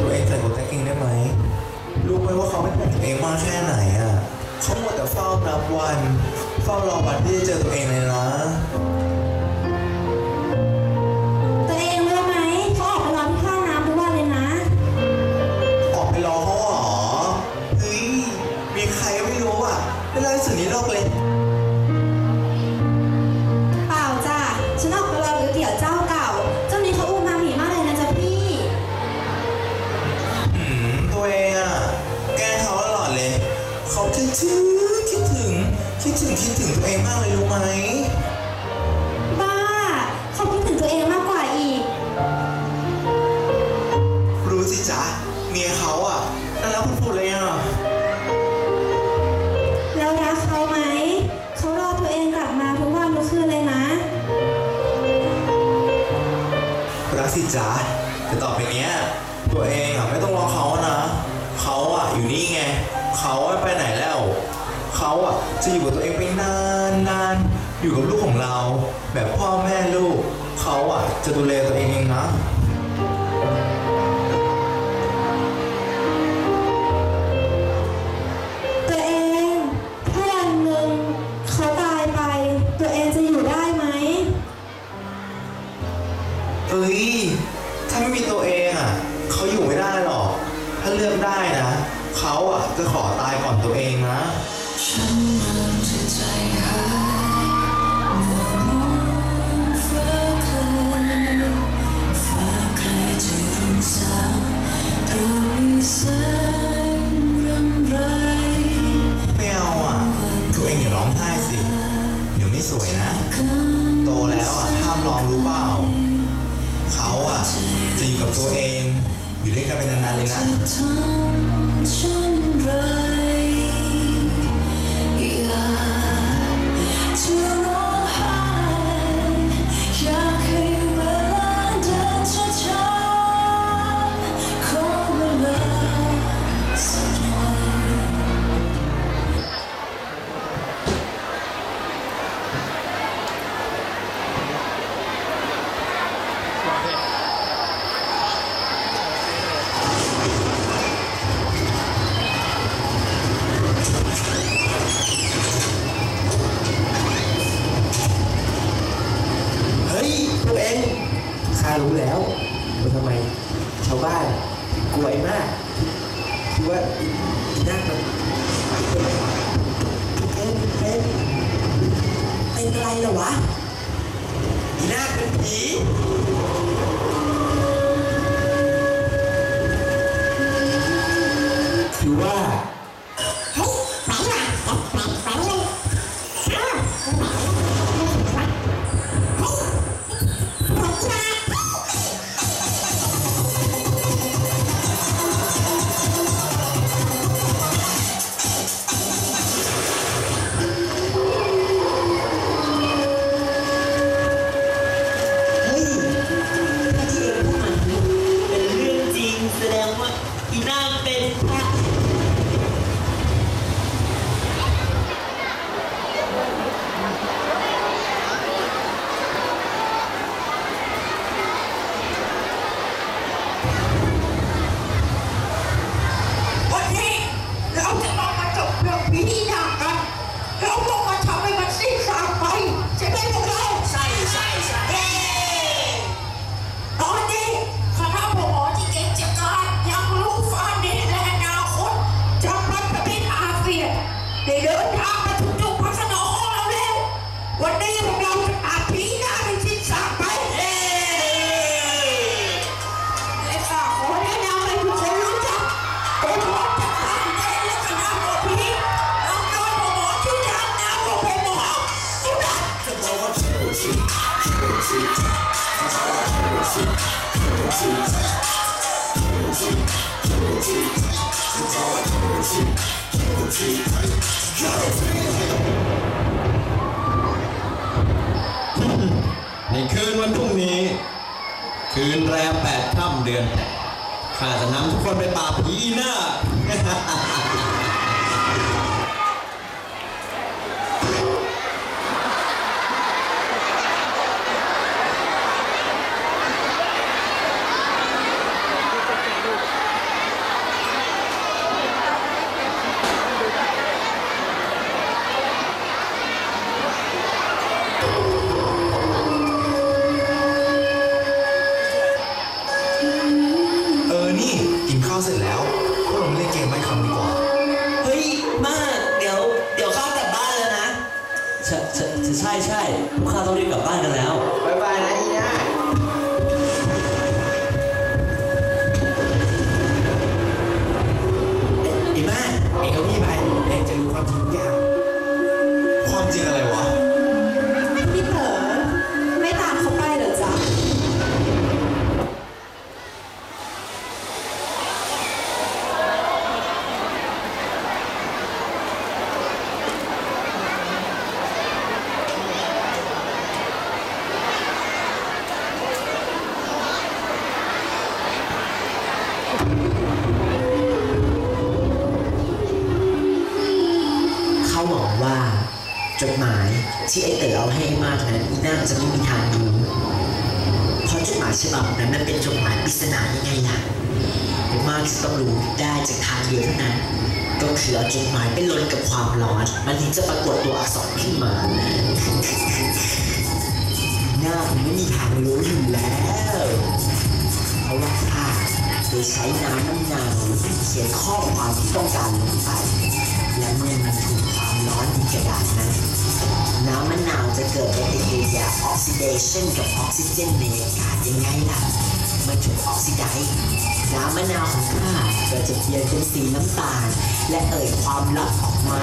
ตัวเองใส่หัวใจเองได้ไหมรู้ไหมว่าเขาไม่ป็นห่วงตัวเองมากแค่ไหนอะเขาหมดแต่เฝ้านับวัน เฝ้ารอวันที่จะเจอตัวเองเลยนะตัวเองรู้ไหมเขาออกไปรอที่ท่าน้ำทุกวันเลยนะ ออกไปรอเขาเหรอเฮ้ยมีใครไม่รู้อะไม่ไล่สุดนี้หรอกเลย คิดถึงคิดถึงตัวเองมากเลยรู้ไหม บ้า เขาคิดถึงตัวเองมากกว่าอีก รู้สิจ๊ะเมียเขาอะน่ารักพูดๆเลยอะ แล้วรักเขาไหม เขารอตัวเองกลับมาทุกวันทุกคืนเลยนะ รักสิจ๊ะแต่ต่อไปเนี้ย ตัวเองอะไม่ต้อง อะจะอยู่กับตัวเองไปนานนานอยู่กับลูกของเรา แบบพ่อแม่ลูกเขาอะจะดูแลตัวเองเองนะ ร้องไห้สิ เดี๋ยวไม่สวยนะ โตแล้วอะห้ามร้องรู้เปล่า เขาอะจะอยู่กับตัวเอง อยู่ด้วยกันเป็นนานๆเลยนะ รู้แล้วว่าทำไมชาวบ้านกลัวไอ้มากคิดว่าอีนักมันเป็นเป็นเป็นอะไรเหรอวะอีนาคเป็นผี ในคืนวันพรุ่งนี้ คืนแรมแปดค่ำเดือนแปดข้าจะนำทุกคนไปป่าบผีหน้า กลับบ้านกันแล้ว ที่ไอเต๋อเอาให้ไอ้มากนั้นอีน่าจะไม่มีทางรู้เพราะจดหมายฉบับนั้นมันเป็นจดหมายปริศนายังไงล่ะไอ้มากจะต้องรู้ได้จากทางเดียวเท่านั้น ก็คือเอาจดหมายไปลนกับความร้อน มันถึงจะปรากฏตัวอักษรขึ้นมาหน้าผมไม่มีทางรู้อยู่แล้วเพราะว่าข้าโดยใช้น้ำมะนาวเขียนข้อความที่ต้องการลงไปและเมื่อมันถูกความร้อนในกระดาษนั้น น้ำมะนาวจะเกิดปฏิกิริยาออกซิเดชันกับออกซิเจนในอากาศยังไงล่ะเมื่อถูกออกซิไดซ์น้ำมะนาวของข้าก็จะเปลี่ยนเป็นสีน้ำตาล และเอ่ยความลับออกมา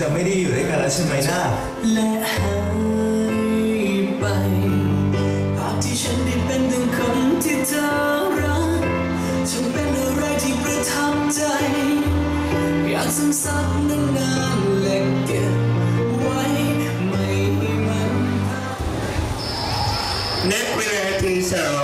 จะไม่ได้อยู่ด้วยกันแล้วใช่ไหมน้าและหายไปภาพที่ฉันได้เป็นดังคนที่เธอรักฉันเป็นอะไรที่ประทับใจ อยากซึมซับนานๆและเก็บไว้ไม่ให้มันเน็ตเวลาทีสอง